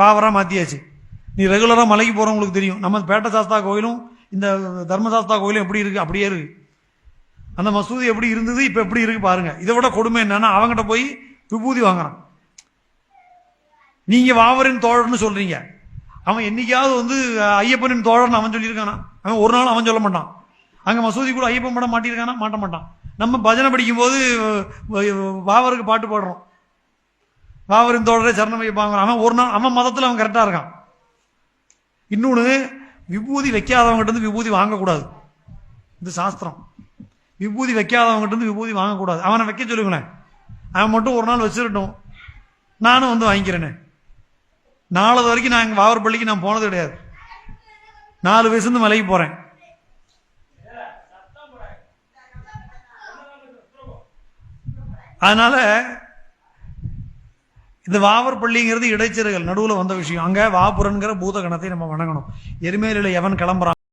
வாவராக மாற்றியாச்சு நீ ரெகுலராக மலைக்கு போகிறவங்களுக்கு தெரியும். நம்ம பேட்ட சாஸ்தா கோயிலும் இந்த தர்மசாஸ்தா கோயிலும் எப்படி இருக்குது அப்படியே இருக்குது அந்த மசூதி எப்படி இருந்தது? இப்போ எப்படி இருக்குது பாருங்கள் இதை விட கொடுமை என்னன்னா அவங்ககிட்ட போய் விபூதி வாங்குறான். நீங்கள் வாவரின் தோழர்னு சொல்கிறீங்க அவன் என்னைக்காவது வந்து ஐயப்பனின் தோழர்னு அவன் சொல்லியிருக்கானா? அவன் ஒரு நாள் அவன் சொல்ல மாட்டான். அங்கே மசூதி கூட ஐயப்பன் படம் மாட்டியிருக்கானா? மாட்ட மாட்டான். நம்ம பஜனை படிக்கும்போது வாவருக்கு பாட்டு பாடுறோம். வாவரின் தோழரே சரணம் வைப்பாங்க அவன் ஒரு நாள் அவன் மதத்தில் அவன் கரெக்டாக இருக்கான். இன்னொன்று விபூதி வைக்காதவங்ககிட்ட இருந்து விபூதி வாங்கக்கூடாது. இது சாஸ்திரம். விபூதி வைக்காதவங்ககிட்ட இருந்து விபூதி வாங்கக்கூடாது. அவனை வைக்க சொல்லுங்களேன். அவன் மட்டும் ஒரு நாள் வச்சிருட்டும். நானும் வந்து வாங்கிக்கிறேனே. நாலு வரைக்கும் நான் எங்கள் வாவர்பள்ளிக்கு நான் போனது கிடையாது. நாலு வயசுலேருந்து மலைக்கு போகிறேன் அதனால இந்த வாவர் பள்ளிங்கிறது இடைச்செருகள் நடுவில் வந்த விஷயம். அங்கே வாபுரன்கிற பூத கணத்தை நம்ம வணங்கணும். எருமேலியில் எவன் கிளம்புறான்